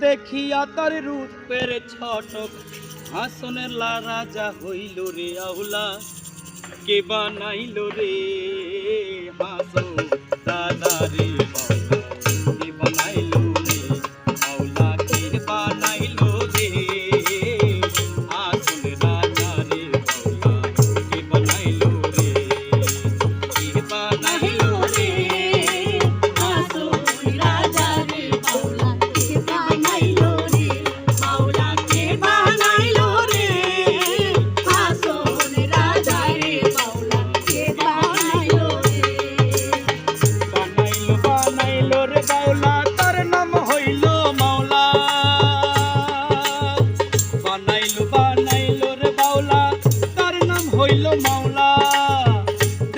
দেখিয়া তার রূপের ছটক। হাসনের লা রাজা হইল রে আউলা। কে বানাইল রে হাসন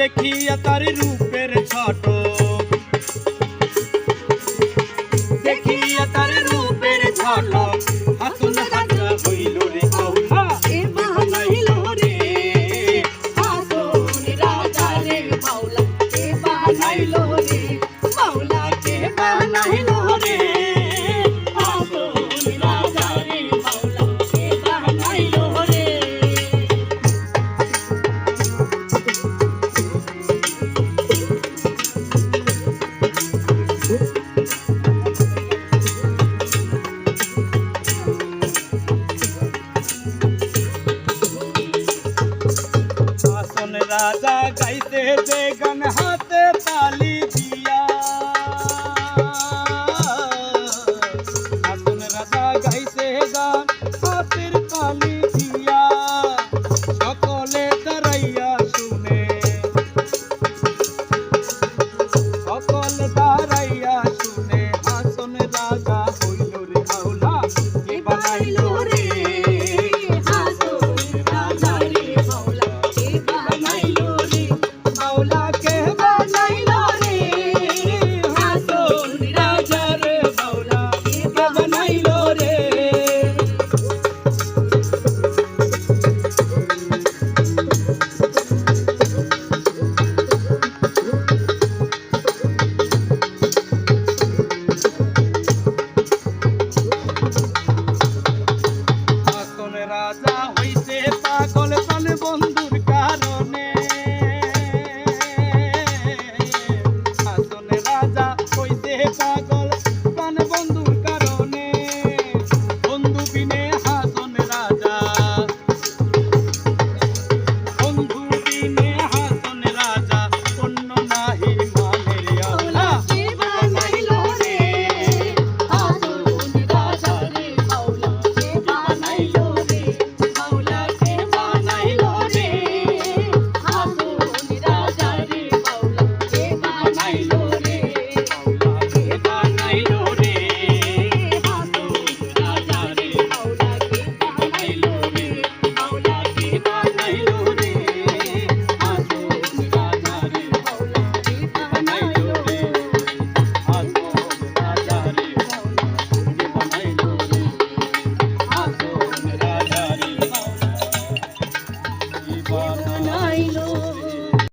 দেখিয়া তার রূপের ছটো রাজা গাইতে যে গান হাতে তালি দিয়া নাচুন রাজা গাইতে গান হাতের তালি